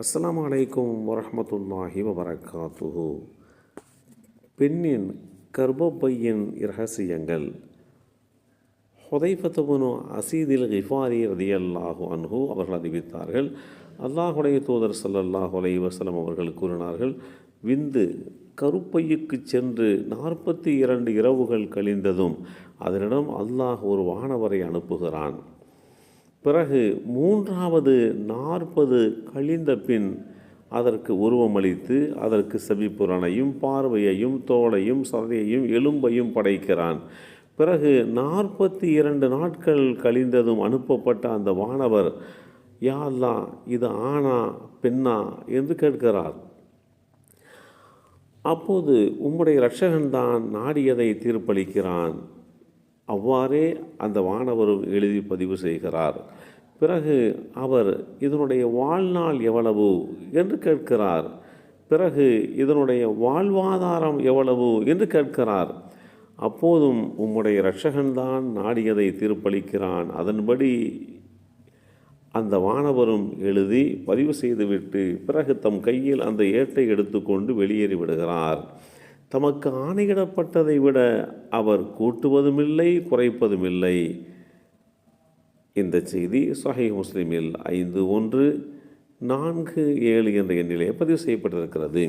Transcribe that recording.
அஸ்லாம் அலைக்கும் வரமத்துல்லாஹி வபரகாத்துஹு. பெண்ணின் கர்ப்பப்பையின் இரகசியங்கள். ஹுதைஃபத்துபுனு அசீதில் இஃப்பாரி அல்லாஹு அன்ஹு அவர்கள் அறிவித்தார்கள். அல்லாஹுடைய தூதர் சல்லல்லாஹு அலை வசலம் அவர்கள் கூறினார்கள் விந்து கருப்பையுக்கு சென்று நாற்பத்தி இரண்டு இரவுகள் கழிந்ததும் அதனிடம் அல்லாஹ் ஒரு வானவரை அனுப்புகிறான். பிறகு மூன்றாவது நாற்பது கழிந்த பின் அதற்கு உருவமளித்து அதற்கு செவிப்புறனையும் பார்வையையும் தோலையும் சதையையும் எலும்பையும் படைக்கிறான். பிறகு நாற்பத்தி இரண்டு நாட்கள் கழிந்ததும் அனுப்பப்பட்ட அந்த வானவர் யா இது ஆணா பெண்ணா? என்று கேட்கிறார். அப்போது உம்முடைய இரட்சகன்தான் நாடியதை தீர்ப்பளிக்கிறான். அவ்வாறே அந்த வானவரும் எழுதி பதிவு செய்கிறார். பிறகு அவர் இதனுடைய வாழ்நாள் எவ்வளவு? என்று கேட்கிறார். பிறகு இதனுடைய வாழ்வாதாரம் எவ்வளவு? என்று கேட்கிறார். அப்போதும் உம்முடைய இரட்சகன்தான் நாடியதை தீர்ப்பளிக்கிறான். அதன்படி அந்த வானவரும் எழுதி பதிவு செய்துவிட்டு பிறகு தம் கையில் அந்த ஏட்டை எடுத்துக்கொண்டு வெளியேறி விடுகிறார் தமக்கு ஆணையிடப்பட்டதை விட அவர் கூட்டுவதுமில்லை குறைப்பதுமில்லை. இந்த செய்தி சஹி முஸ்லீமில் ஐந்து ஒன்று நான்கு ஏழு என்ற எண்ணிலே பதிவு செய்யப்பட்டிருக்கிறது.